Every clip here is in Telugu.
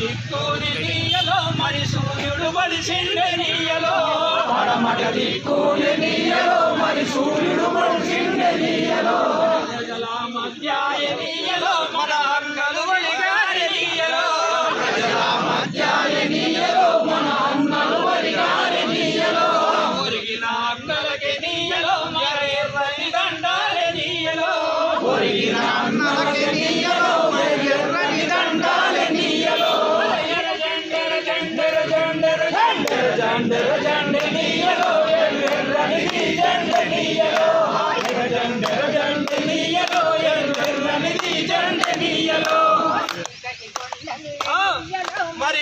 దిక్కుని నీయలో మరి సూర్యుడు బలిసిండే నీయలో. పడమట దిక్కుని నీయలో మరి సూర్యుడు నీయలో. ప్రజల మధ్యాయ నీయలో మన అంగలు వలిగారి నీయలో. మధ్యాయ నీయలో మన అన్నలు వరిగారి నీయలో. ఒరిగిన అంగలకి నీయలో ఎర్రని దండాలే నీయలో. ఒరిగిన అన్నలకి నీయలో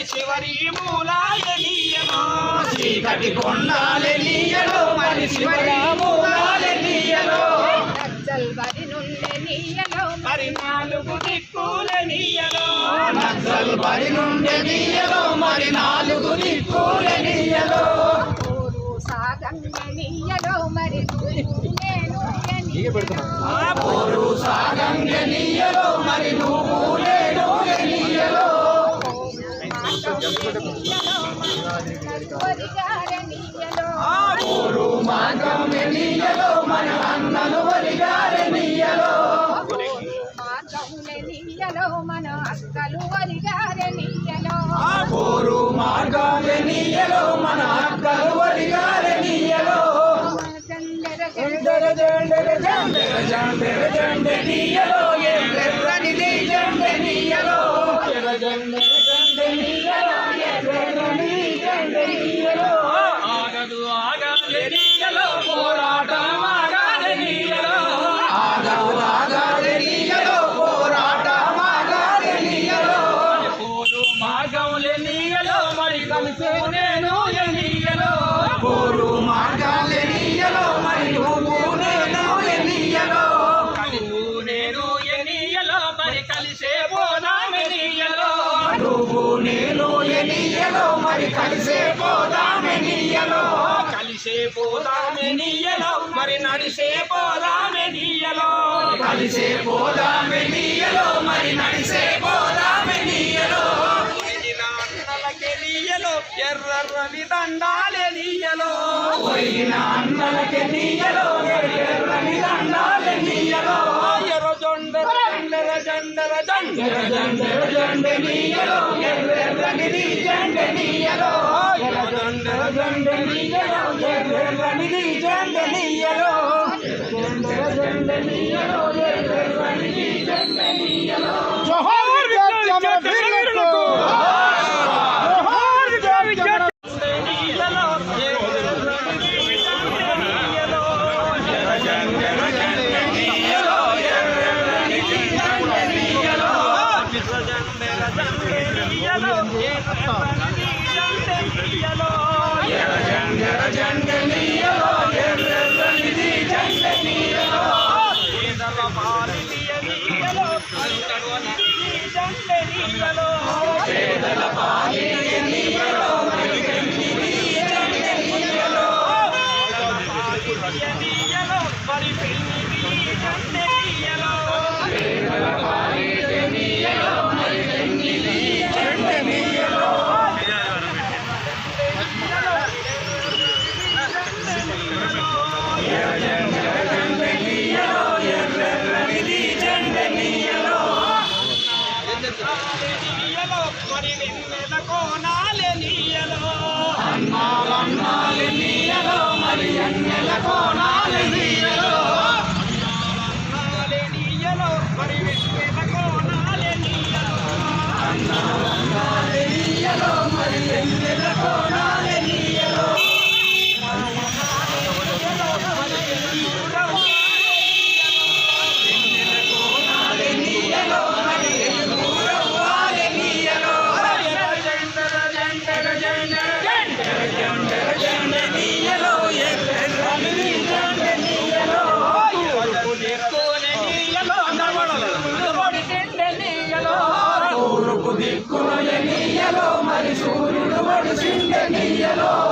చివరి చీకటి కొండాలే నీయలో మరి నచ్చల్వరి నుండి నీయలో మరి నాలుగు దిక్కుల నీయలో. నక్సల్ బరి మరి నాలుగు దిక్కులే మన అక్కలు వరిగార నీయలో ఆ ఓరు మార్గం నీయలో మన అక్కలు వరిగారే నీయలో చందర జెండెర జెండెర జెండెర జెండెర జెండె కలిసే నేను నీయలో ఓరు మార్గాలే నీయలో మరి నువ్వు నేను నీయలో కలివు నేను ఎనీయలో మరి కలిసే పోదామె నీయలో నువ్వు నేను ఎనియలో మరి కలిసే పోదామె నీయలో కలిసే మరి నడిసే పోదామె నీయలో కలిసే పోదామె దండాలే నీయలో. పోయిన అన్నలకి నీయలో ఎర్రని దండాలే నీయలో. ఎర్ర జొండర జండర జండర జండర జండె జండె నీయలో. ఎర్రని నీ జండె నీయలో. ఎర్ర జొండర జండె నీయలో. ఎర్రని నీ మరి మరి వెన్నెల కోనాలే తూర్పు